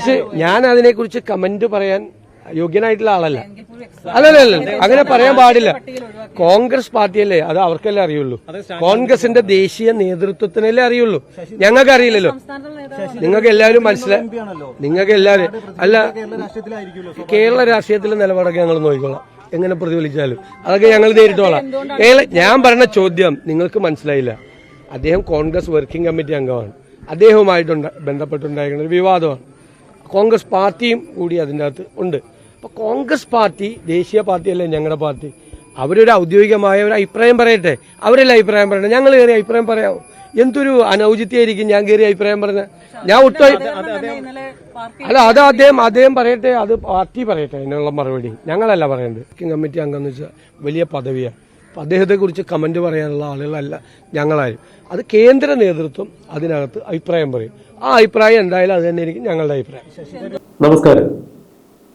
കുറിച്ച് ഞാൻ അതിനെ കുറിച്ച് കമന്റ് പറയാൻ യോഗ്യനായിട്ടുള്ള ആളല്ല. അല്ല അല്ല അങ്ങനെ പറയാൻ പാടില്ല. കോൺഗ്രസ് പാർട്ടിയല്ലേ അത് അവർക്കല്ലേ അറിയുള്ളൂ. കോൺഗ്രസിന്റെ ദേശീയ നേതൃത്വത്തിനല്ലേ അറിയുള്ളൂ. ഞങ്ങൾക്ക് അറിയില്ലല്ലോ നിങ്ങൾക്ക് എല്ലാവരും മനസ്സിലായി നിങ്ങൾക്ക് എല്ലാവരും അല്ല കേരള രാഷ്ട്രീയത്തിലെ നിലപാടൊക്കെ ഞങ്ങൾ നോക്കിക്കോളാം. എങ്ങനെ പ്രതിഫലിച്ചാലും. അതൊക്കെ ഞങ്ങൾ നേരിട്ടോളാം. ഞാൻ പറഞ്ഞ ചോദ്യം നിങ്ങൾക്ക് മനസ്സിലായില്ല. അദ്ദേഹം കോൺഗ്രസ് വർക്കിംഗ് കമ്മിറ്റി അംഗമാണ്. അദ്ദേഹവുമായിട്ട് ബന്ധപ്പെട്ടുണ്ടായിരിക്കുന്ന ഒരു വിവാദമാണ്. കോൺഗ്രസ് പാർട്ടിയും കൂടി അതിന്റെ അകത്ത് ഉണ്ട്. അപ്പോൾ കോൺഗ്രസ് പാർട്ടി ദേശീയ പാർട്ടിയല്ലേ ഞങ്ങളുടെ പാർട്ടി? അവരൊരു ഔദ്യോഗികമായ ഒരു അഭിപ്രായം പറയട്ടെ. അവരല്ലേ അഭിപ്രായം പറയട്ടെ ഞങ്ങൾ കയറി അഭിപ്രായം പറയാമോ എന്തൊരു അനൗചിത്യായിരിക്കും ഞാൻ കയറി അഭിപ്രായം പറഞ്ഞ ഞാൻ ഒട്ടും അല്ല അത് അദ്ദേഹം അദ്ദേഹം പറയട്ടെ അത് പാർട്ടി പറയട്ടെ അതിനുള്ള മറുപടി. ഞങ്ങളല്ല പറയേണ്ടത്. വർക്കിംഗ് കമ്മിറ്റി അംഗം എന്ന് വെച്ചാൽ വലിയ പദവിയാണ്. അപ്പം അദ്ദേഹത്തെക്കുറിച്ച് കമന്റ് പറയാനുള്ള ആളുകളല്ല ഞങ്ങളാരും. അത് കേന്ദ്ര നേതൃത്വം അതിനകത്ത് അഭിപ്രായം പറയും. ആ അഭിപ്രായം എന്തായാലും അത് തന്നെ ആയിരിക്കും ഞങ്ങളുടെ അഭിപ്രായം. നമസ്കാരം.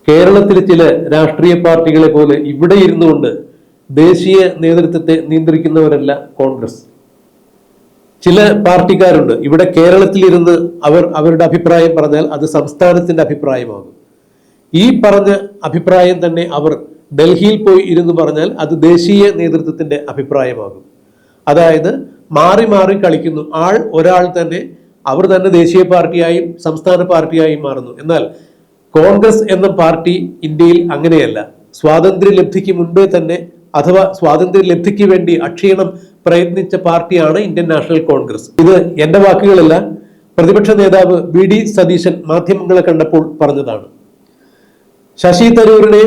കേരളത്തിലെ ചില രാഷ്ട്രീയ പാർട്ടികളെ പോലെ ഇവിടെ ഇരുന്നുകൊണ്ട് ദേശീയ നേതൃത്വത്തെ നിയന്ത്രിക്കുന്നവരല്ല കോൺഗ്രസ്. ചില പാർട്ടിക്കാരുണ്ട്. ഇവിടെ കേരളത്തിൽ ഇരുന്ന് അവർ അവരുടെ അഭിപ്രായം പറഞ്ഞാൽ അത് സംസ്ഥാനത്തിന്റെ അഭിപ്രായമാകും. ഈ പറഞ്ഞ അഭിപ്രായം തന്നെ അവർ ഡൽഹിയിൽ പോയി ഇരുന്ന് പറഞ്ഞാൽ അത് ദേശീയ നേതൃത്വത്തിന്റെ അഭിപ്രായമാകും. അതായത് മാറി മാറി കളിക്കുന്നു. ആൾ ഒരാൾ തന്നെ അവർ തന്നെ ദേശീയ പാർട്ടിയായും സംസ്ഥാന പാർട്ടിയായും മാറുന്നു. എന്നാൽ കോൺഗ്രസ് എന്ന പാർട്ടി ഇന്ത്യയിൽ അങ്ങനെയല്ല. സ്വാതന്ത്ര്യ ലബ്ധിക്ക് മുൻപേ തന്നെ അഥവാ സ്വാതന്ത്ര്യ ലബ്ധിക്ക് വേണ്ടി അക്ഷീണം പ്രയത്നിച്ച പാർട്ടിയാണ് ഇന്ത്യൻ നാഷണൽ കോൺഗ്രസ്. ഇത് എന്റെ വാക്കുകളല്ല പ്രതിപക്ഷ നേതാവ് വി ഡി സതീശൻ മാധ്യമങ്ങളെ കണ്ടപ്പോൾ പറഞ്ഞതാണ്. ശശി തരൂരിനെ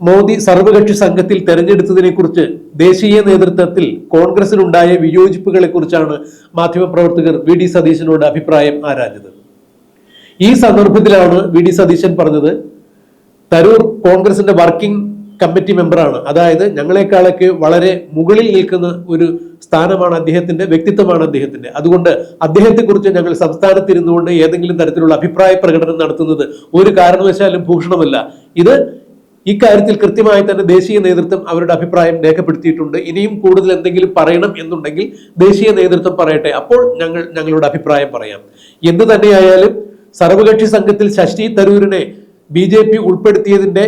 മോദി സർവകക്ഷി സംഘത്തിൽ തെരഞ്ഞെടുത്തതിനെ കുറിച്ച് ദേശീയ നേതൃത്വത്തിൽ കോൺഗ്രസിനുണ്ടായ വിയോജിപ്പുകളെ കുറിച്ചാണ് മാധ്യമപ്രവർത്തകർ വി ഡി സതീശനോട് അഭിപ്രായം ആരാഞ്ഞത്. ഈ സന്ദർഭത്തിലാണ് വി ഡി സതീശൻ പറഞ്ഞത് തരൂർ കോൺഗ്രസിന്റെ വർക്കിംഗ് കമ്മിറ്റി മെമ്പറാണ്. അതായത് ഞങ്ങളെക്കാളൊക്കെ വളരെ മുകളിൽ നിൽക്കുന്ന ഒരു സ്ഥാനമാണ് അദ്ദേഹത്തിന്റെ വ്യക്തിത്വമാണ് അദ്ദേഹത്തിന്റെ. അതുകൊണ്ട് അദ്ദേഹത്തെക്കുറിച്ച് ഞങ്ങൾ സംസ്ഥാനത്തിരുന്നുകൊണ്ട് ഏതെങ്കിലും തരത്തിലുള്ള അഭിപ്രായ പ്രകടനം നടത്തുന്നത് ഒരു കാരണവശാലും ഭൂഷണമല്ല. ഇത് ഇക്കാര്യത്തിൽ കൃത്യമായി തന്നെ ദേശീയ നേതൃത്വം അവരുടെ അഭിപ്രായം രേഖപ്പെടുത്തിയിട്ടുണ്ട്. ഇനിയും കൂടുതൽ എന്തെങ്കിലും പറയണം എന്നുണ്ടെങ്കിൽ ദേശീയ നേതൃത്വം പറയട്ടെ. അപ്പോൾ ഞങ്ങൾ ഞങ്ങളുടെ അഭിപ്രായം പറയാം. എന്ത് തന്നെയായാലും സർവകക്ഷി സംഘത്തിൽ ശശി തരൂരിനെ ബി ജെ പി ഉൾപ്പെടുത്തിയതിന്റെ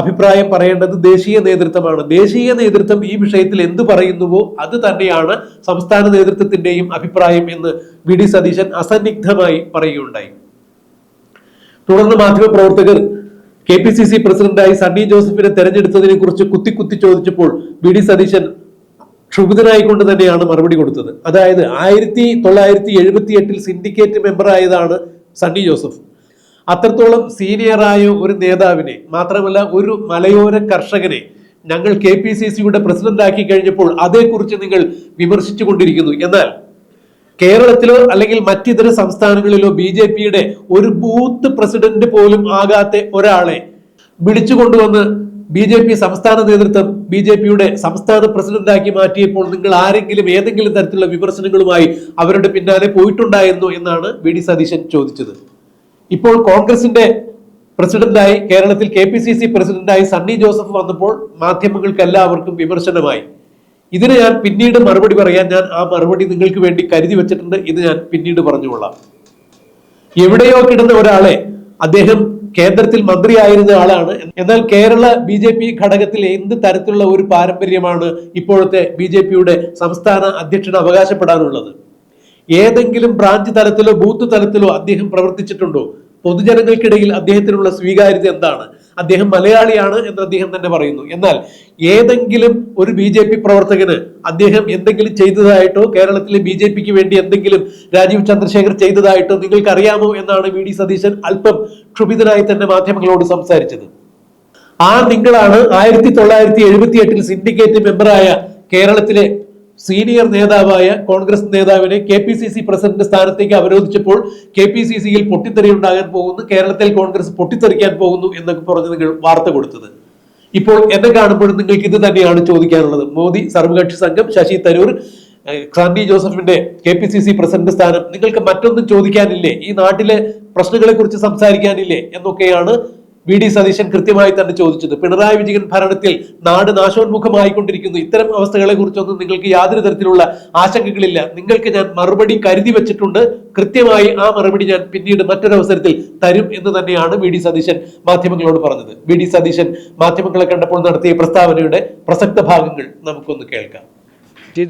അഭിപ്രായം പറയേണ്ടത് ദേശീയ നേതൃത്വമാണ്. ദേശീയ നേതൃത്വം ഈ വിഷയത്തിൽ എന്ത് പറയുന്നുവോ അത് തന്നെയാണ് സംസ്ഥാന നേതൃത്വത്തിന്റെയും അഭിപ്രായം എന്ന് വി ഡി സതീശൻ അസന്നിഗ്ധമായി പറയുകയുണ്ടായി. തുടർന്ന് മാധ്യമപ്രവർത്തകർ കെ പി സി സി പ്രസിഡന്റായി സണ്ണി ജോസഫിനെ തെരഞ്ഞെടുത്തതിനെ കുറിച്ച് കുത്തി കുത്തി ചോദിച്ചപ്പോൾ വി ഡി സതീശൻ ക്ഷുഭിതനായിക്കൊണ്ട് തന്നെയാണ് മറുപടി കൊടുത്തത്. അതായത് ആയിരത്തി തൊള്ളായിരത്തി എഴുപത്തി എട്ടിൽ സിൻഡിക്കേറ്റ് മെമ്പറായതാണ് സണ്ണി ജോസഫ്. അത്രത്തോളം സീനിയറായ ഒരു നേതാവിനെ മാത്രമല്ല ഒരു മലയോര കർഷകനെ ഞങ്ങൾ കെ പി സി സിയുടെ പ്രസിഡന്റ് ആക്കി കഴിഞ്ഞപ്പോൾ അതേക്കുറിച്ച് നിങ്ങൾ വിമർശിച്ചു കൊണ്ടിരിക്കുന്നു എന്നാൽ കേരളത്തിലോ അല്ലെങ്കിൽ മറ്റിതര സംസ്ഥാനങ്ങളിലോ ബി ജെ പിയുടെ ഒരു ബൂത്ത് പ്രസിഡന്റ് പോലും ആകാത്ത ഒരാളെ വിളിച്ചു കൊണ്ടുവന്ന് ബി ജെ പി സംസ്ഥാന നേതൃത്വം ബി ജെ പിയുടെ സംസ്ഥാന പ്രസിഡന്റാക്കി മാറ്റിയപ്പോൾ നിങ്ങൾ ആരെങ്കിലും ഏതെങ്കിലും തരത്തിലുള്ള വിമർശനങ്ങളുമായി അവരുടെ പിന്നാലെ പോയിട്ടുണ്ടായിരുന്നു എന്നാണ് വി ഡി സതീശൻ ചോദിച്ചത്. ഇപ്പോൾ കോൺഗ്രസിന്റെ പ്രസിഡന്റായി കേരളത്തിൽ കെ പി സി സി പ്രസിഡന്റായി സണ്ണി ജോസഫ് വന്നപ്പോൾ മാധ്യമങ്ങൾക്ക് എല്ലാവർക്കും വിമർശനമായി. ഇതിന് ഞാൻ പിന്നീട് മറുപടി പറയാൻ ഞാൻ ആ മറുപടി നിങ്ങൾക്ക് വേണ്ടി കരുതി വെച്ചിട്ടുണ്ട് ഇത് ഞാൻ പിന്നീട് പറഞ്ഞുകൊള്ളാം. എവിടെയോ കിടന്ന ഒരാളെ അദ്ദേഹം കേന്ദ്രത്തിൽ മന്ത്രിയായിരുന്ന ആളാണ്. എന്നാൽ കേരള ബി ജെ പി ഘടകത്തിൽ എന്ത് തരത്തിലുള്ള ഒരു പാരമ്പര്യമാണ് ഇപ്പോഴത്തെ ബി ജെ പിയുടെ സംസ്ഥാന അധ്യക്ഷന് അവകാശപ്പെടാനുള്ളത്? ഏതെങ്കിലും ബ്രാഞ്ച് തലത്തിലോ ബൂത്ത് തലത്തിലോ അദ്ദേഹം പ്രവർത്തിച്ചിട്ടുണ്ടോ? പൊതുജനങ്ങൾക്കിടയിൽ അദ്ദേഹത്തിനുള്ള സ്വീകാര്യത എന്താണ്? അദ്ദേഹം മലയാളിയാണ് എന്ന് അദ്ദേഹം തന്നെ പറയുന്നു. എന്നാൽ ഏതെങ്കിലും ഒരു ബി ജെ പി പ്രവർത്തകന് അദ്ദേഹം എന്തെങ്കിലും ചെയ്തതായിട്ടോ കേരളത്തിലെ ബി ജെ പിക്ക് വേണ്ടി എന്തെങ്കിലും രാജീവ് ചന്ദ്രശേഖർ ചെയ്തതായിട്ടോ നിങ്ങൾക്ക് അറിയാമോ എന്നാണ് വി ഡി സതീശൻ അല്പം ക്ഷുഭിതനായി തന്നെ മാധ്യമങ്ങളോട് സംസാരിച്ചത്. ആ നിങ്ങളാണ് ആയിരത്തി തൊള്ളായിരത്തി എഴുപത്തി എട്ടിൽ സിൻഡിക്കേറ്റ് മെമ്പറായ കേരളത്തിലെ സീനിയർ നേതാവായ കോൺഗ്രസ് നേതാവിനെ K P C C president സ്ഥാനത്തേക്ക് അവരോധിച്ചപ്പോൾ കെ പി സി സിയിൽ പൊട്ടിത്തെറി ഉണ്ടാകാൻ പോകുന്നു കേരളത്തിൽ കോൺഗ്രസ് പൊട്ടിത്തെറിക്കാൻ പോകുന്നു എന്നൊക്കെ പറഞ്ഞ് നിങ്ങൾ വാർത്ത കൊടുത്തത്. ഇപ്പോൾ എന്നെ കാണുമ്പോഴും നിങ്ങൾക്ക് ഇത് തന്നെയാണ് ചോദിക്കാനുള്ളത്. മോദി സർവകക്ഷി സംഘം ശശി തരൂർ ക്രാന്തി ജോസഫിന്റെ K P C C president സ്ഥാനം. നിങ്ങൾക്ക് മറ്റൊന്നും ചോദിക്കാനില്ലേ? ഈ നാട്ടിലെ പ്രശ്നങ്ങളെ കുറിച്ച് സംസാരിക്കാനില്ലേ? എന്നൊക്കെയാണ് വി ഡി സതീശൻ കൃത്യമായി തന്നെ ചോദിച്ചത്. പിണറായി വിജയൻ ഭരണത്തിൽ നാട് നാശോന്മുഖമായിക്കൊണ്ടിരിക്കുന്നു. ഇത്തരം അവസ്ഥകളെ കുറിച്ചൊന്നും നിങ്ങൾക്ക് യാതൊരു തരത്തിലുള്ള ആശങ്കകളില്ല. നിങ്ങൾക്ക് ഞാൻ മറുപടി കരുതി വെച്ചിട്ടുണ്ട്. കൃത്യമായി ആ മറുപടി ഞാൻ പിന്നീട് മറ്റൊരവസരത്തിൽ തരും എന്ന് തന്നെയാണ് വി ഡി സതീശൻ മാധ്യമങ്ങളോട് പറഞ്ഞത്. വി ഡി സതീശൻ മാധ്യമങ്ങളെ കണ്ടപ്പോൾ നടത്തിയ പ്രസ്താവനയുടെ പ്രസക്ത ഭാഗങ്ങൾ നമുക്കൊന്ന് കേൾക്കാം.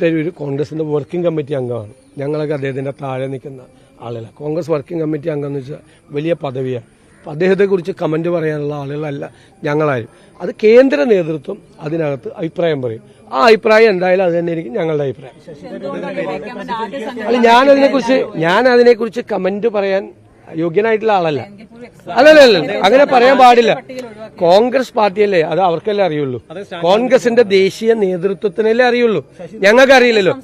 തരൂർ കോൺഗ്രസിന്റെ വർക്കിംഗ് കമ്മിറ്റി അംഗമാണ്. ഞങ്ങളൊക്കെ അദ്ദേഹത്തിന്റെ താഴെ നിൽക്കുന്ന ആളല്ല കോൺഗ്രസ് വർക്കിംഗ് കമ്മിറ്റി അംഗം എന്ന് വെച്ചാൽ വലിയ പദവിയാണ്. അപ്പം അദ്ദേഹത്തെക്കുറിച്ച് കമന്റ് പറയാനുള്ള ആളുകളല്ല ഞങ്ങളാരും. അത് കേന്ദ്ര നേതൃത്വം അതിനകത്ത് അഭിപ്രായം പറയും. ആ അഭിപ്രായം എന്തായാലും അത് തന്നെ തന്നെയായിരിക്കും ഞങ്ങളുടെ അഭിപ്രായം. അല്ല ഞാനതിനെക്കുറിച്ച് ഞാനതിനെക്കുറിച്ച് ഞാൻ അതിനെക്കുറിച്ച് കമന്റ് പറയാൻ യോഗ്യനായിട്ടുള്ള ആളല്ല. അല്ലല്ല അല്ല അങ്ങനെ പറയാൻ പാടില്ല. കോൺഗ്രസ് പാർട്ടിയല്ലേ അത് അവർക്കല്ലേ അറിയുള്ളൂ. കോൺഗ്രസിന്റെ ദേശീയ നേതൃത്വത്തിനല്ലേ അറിയുള്ളൂ. ഞങ്ങൾക്ക് അറിയില്ലല്ലോ.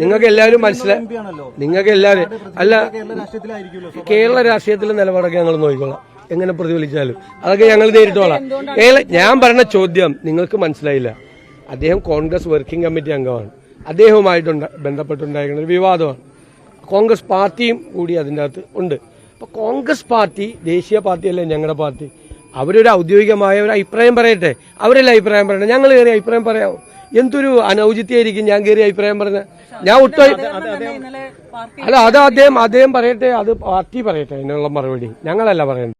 നിങ്ങൾക്ക് എല്ലാവരും മനസ്സിലായി നിങ്ങൾക്ക് എല്ലാവരും അല്ല കേരള രാഷ്ട്രീയത്തിലെ നിലപാടൊക്കെ ഞങ്ങൾ നോക്കിക്കോളാം. എങ്ങനെ പ്രതിഫലിച്ചാലും. അതൊക്കെ ഞങ്ങൾ നേരിട്ടോളാം. ഞാൻ പറഞ്ഞ ചോദ്യം നിങ്ങൾക്ക് മനസ്സിലായില്ല. അദ്ദേഹം കോൺഗ്രസ് വർക്കിംഗ് കമ്മിറ്റി അംഗമാണ്. അദ്ദേഹവുമായിട്ട് ബന്ധപ്പെട്ടുണ്ടായിരിക്കുന്ന ഒരു വിവാദമാണ്. കോൺഗ്രസ് പാർട്ടിയും കൂടി അതിന്റെ അകത്ത് ഉണ്ട്. അപ്പോൾ കോൺഗ്രസ് പാർട്ടി ദേശീയ പാർട്ടിയല്ലേ ഞങ്ങളുടെ പാർട്ടി. അവരൊരു ഔദ്യോഗികമായ ഒരു അഭിപ്രായം പറയട്ടെ. അവരല്ലേ അഭിപ്രായം പറയട്ടെ ഞങ്ങൾ കയറി അഭിപ്രായം പറയാമോ എന്തൊരു അനൗചിത്യായിരിക്കും ഞാൻ കയറി അഭിപ്രായം പറഞ്ഞ? ഞാൻ ഒട്ടും അല്ല അത് അദ്ദേഹം അദ്ദേഹം പറയട്ടെ അത് പാർട്ടി പറയട്ടെ അതിനുള്ള മറുപടി. ഞങ്ങളല്ല പറയണ്ടത്.